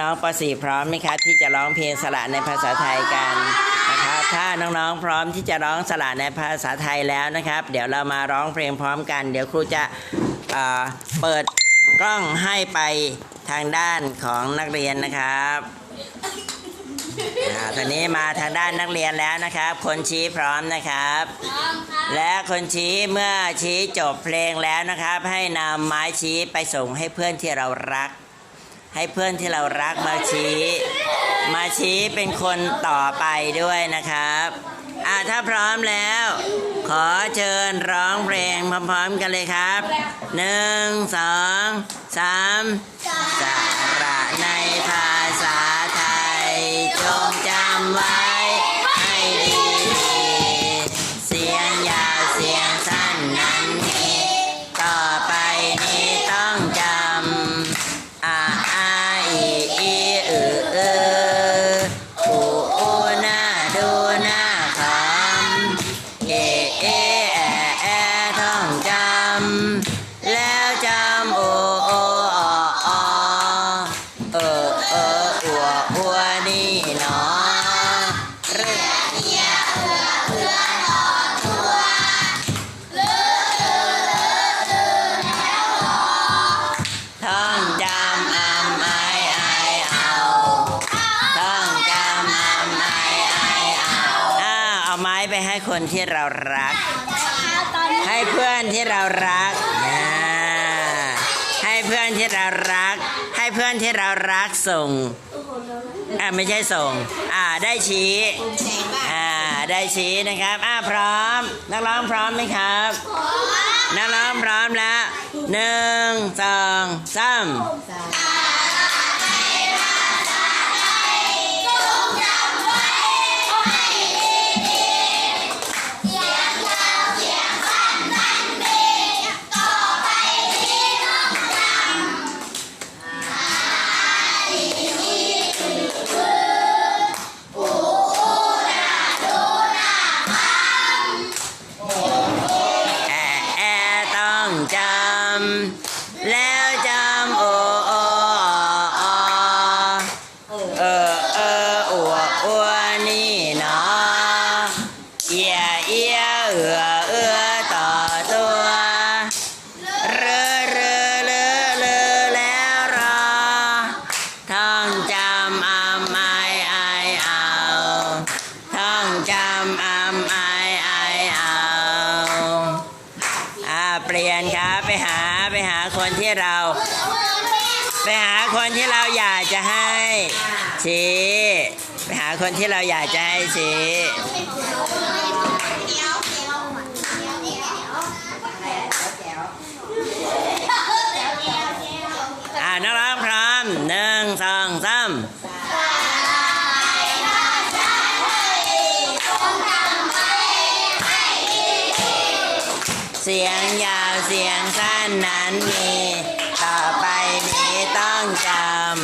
น้องๆป .4 พร้อมไหมครับที่จะร้องเพลงสละในภาษาไทยกันนะครับถ้าน้องๆพร้อมที่จะร้องสละในภาษาไทยแล้วนะครับ เดี๋ยวเรามาร้องเพลงพร้อมกัน เดี๋ยวครูจะเเปิดกล้องให้ไปทางด้านของนักเรียนนะครับตอนนี้มาทางด้านนักเรียนแล้วนะครับ คนชี้พร้อมนะครับ และคนชี้เมื่อชี้จบเพลงแล้วนะครับ ให้นำไม้ชี้ไปส่งให้เพื่อนที่เรารัก ให้เพื่อนที่เรารักมาชี้ มาชี้เป็นคนต่อไปด้วยนะครับอ่าถ้าพร้อมแล้ว ขอเชิญร้องเพลงพร้อมๆกันเลยครับหนึ่งสองสามสระในภาษาไทย จงจำไว้ ที่เรารัก ให้เพื่อนที่เรารักอ่าให้เพื่อนที่เรารัก ให้เพื่อนที่เรารักส่งอ่าไม่ใช่ส่ง อ่าได้ชี้อ่าได้ชี้นะครับ อ่าพร้อม นักร้องพร้อมไหมครับนักร้องพร้อมแล้วหนึ่งสองสาม เปลี่ยนครับ ไปหาไปหาคนที่เรา ไปหาคนที่เราอยากจะให้ชีไปหาคนที่เราอยากจะให้ชี้อ่านักร้องพร้อมหนึ่งสองสามเสียงยาว เสียงสั้นนั้นมี ต่อไปนี้ต้องจ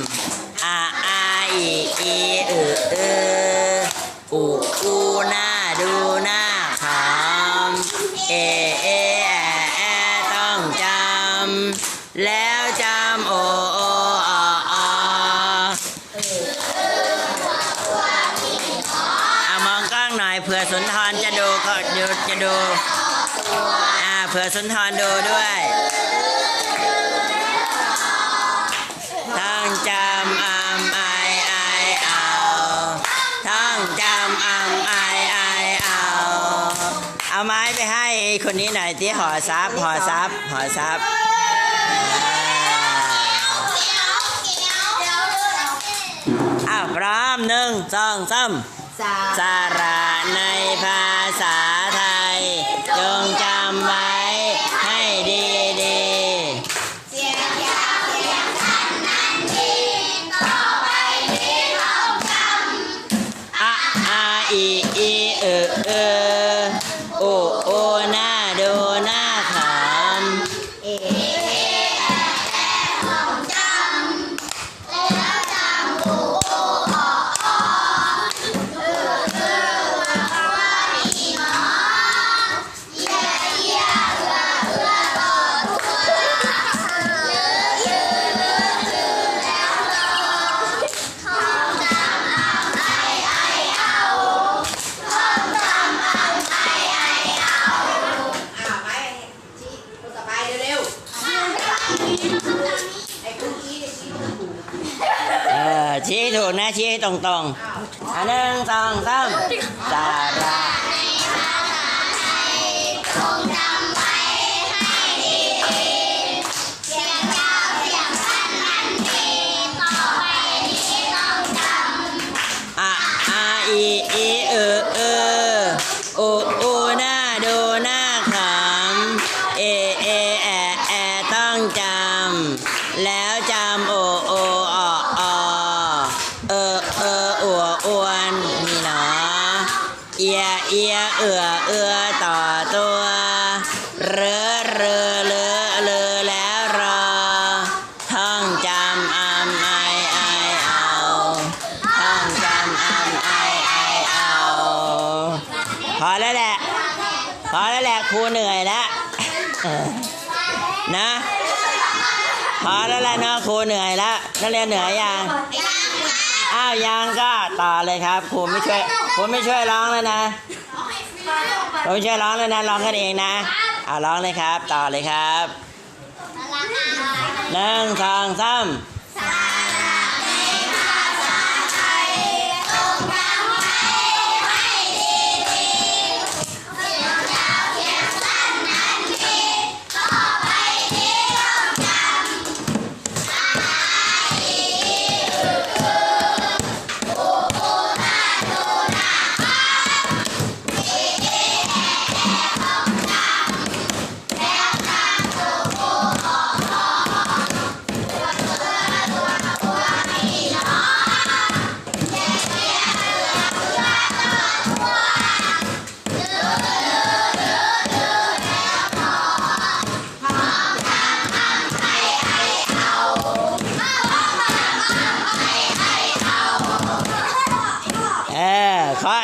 ำอาอาอีอีอืออืออูอูน่าดูหน่าขำเอเอแอแอต้องจำแล้วจำโอโออออเอามองกล้องหน่อยเผื่อสุนทรจะดูก็ดูจะดู เผื่อสุนทรดูด้วยท่องจำอำไอไอเอาท่องจำอำไอไอเอาเอาไม้ไปให้ไอ้คนนี้หน่อยที่ห่อซับห่อซับห่อซับอ้าวพร้อมหนึ่งสองสามสาสาระในภาษาไทย จงจำไว้ เชี้ให้ตรงๆอันหนึ่งสองสามสาระ เอียเอียเอือเอือต่อตัวเรอเรอเลอเลอแล้วรอ ท่องจำอำไอไอเอาท่องจำอำไอไอเอาพอแล้วแหละพอแล้วแหละครูเหนื่อยแล้วนะพอแล้วแหละเนาะครูเหนื่อยแล้วนักเรียนเหนื่อยยังอ้าวยังก็ต่อเลยครับครูไม่ช่วยครูไม่ช่วยร้องแล้วนะ ครูไม่ช่วยร้องแล้วนะร้องกันเองนะเอาร้องเลยครับ ต่อเลยครับหนึ่งสองสาม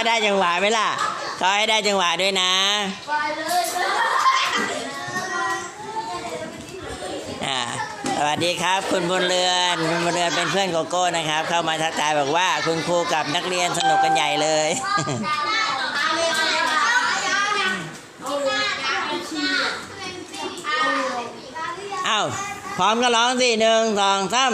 ได้จังหวะไหมล่ะเคาะให้ได้จังหวะด้วยนะอ่าสวัสดีครับ คุณบุญเรือนคุณบุญเรือนเป็นเพื่อนโกโก้นะครับ เข้ามาทักทายบอกว่าคุณครูกับนักเรียนสนุกกันใหญ่เลยเอ้าพร้อมก็ร้องสิหนึ่งสองสาม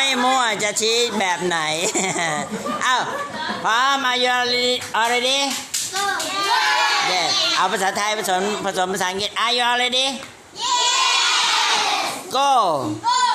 ไม่มั่วจะชี้แบบไหนเอ้าพร้อม Are you already Yes เอาภาษาไทยผสมผสมภาษาอังกฤษ Are you already Go ป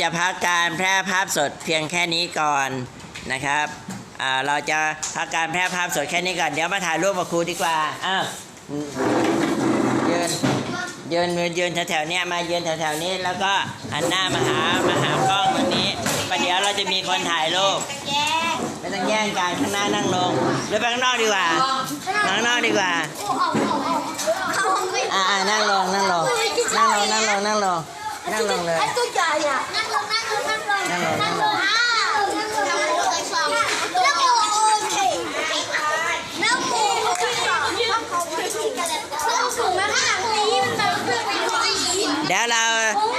จะพักการแพร่ภาพสดเพียงแค่นี้ก่อนนะครับอ่าเราจะพักการแพร่ภาพสดแค่นี้ก่อนเดี๋ยวมาถ่ายรูปกับครูดีกว่าอ้าวยืนยืนยืนแถวๆเนี้ยมายืนแถวๆนี้ แล้วก็หันหน้ามาหามาหากล้องแบบนี้ประเดี๋ยวเราจะมีคนถ่ายรูปแย่ไม่ต้องแย่งกันข้างหน้านั่งลงหรือไปข้างนอกดีกว่าข้างนอกดีกว่าเขาไม่อ่านั่งลงนั่งลงนั่งลงนั่งลงนั่งลง นั่งลงเลย ไอ้ตัวใหญ่อะนั่งลงนั่งลงนั่งลงนั่งลงอ้าวนั่งลงนั่งลงนั่งลงโอเคนั่งลงโอเคนั่งสูงมากขนาดนี้มันแบบเพื่อนไปด้วยเดี๋ยวเรา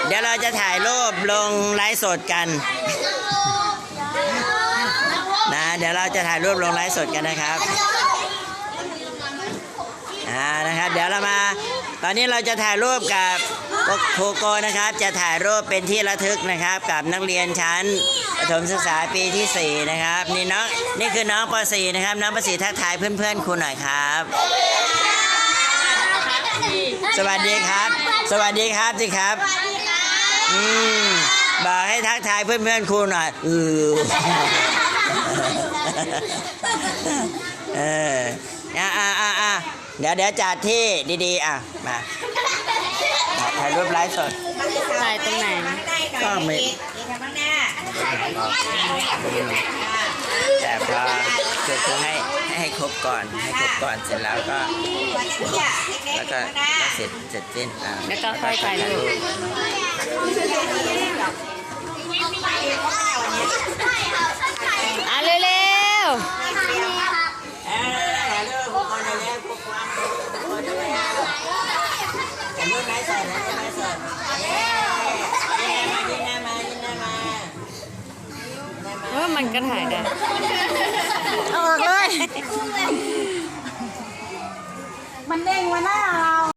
เดี๋ยวเราจะถ่ายรูปลงไลฟ์สดกันนั่งลงนั่งลงนะเดี๋ยวเราจะถ่ายรูปลงไลฟ์สดกันนะครับอ่านะครับ เดี๋ยวเรามา ตอนนี้เราจะถ่ายรูปกับ ครูโกนะครับจะถ่ายรูปเป็นที่ระทึกนะครับ กับนักเรียนชั้นประถมศึกษาปีที่ 4 นะครับ นี่น้องนี่คือน้องป .4 นะครับ น้องป .4 ทักทายเพื่อนๆครูหน่อยครับ สวัสดีครับ สวัสดีครับสิครับอืมบอกให้ทักทายเพื่อนๆครูหน่อยอือเอออะอะอะอะเดี๋ยวเดี๋ยวจัดที่ดีๆอะมา ถ่ายรูปไลฟ์สดถ่ายตรงไหนก็ไม่แต่พอคือคือให้ให้ครบก่อนให้ครบก่อนเสร็จแล้วก็ แล้วก็ก็เสร็จเสร็จสิ้นอะแล้วก็ค่อยถ่ายรูป อะเร็ว เออถ่ายรูปทุกคนเลยทุกคนทุกคนด้วยถ่ายรูปไลฟ์สดนะไลฟ์สดเย้ยินหน้ามายินหน้ามายินหน้ามา ๆว่า มันก็ถ่ายได้ เอาออกเลย มันเด้งมาหน้าเรา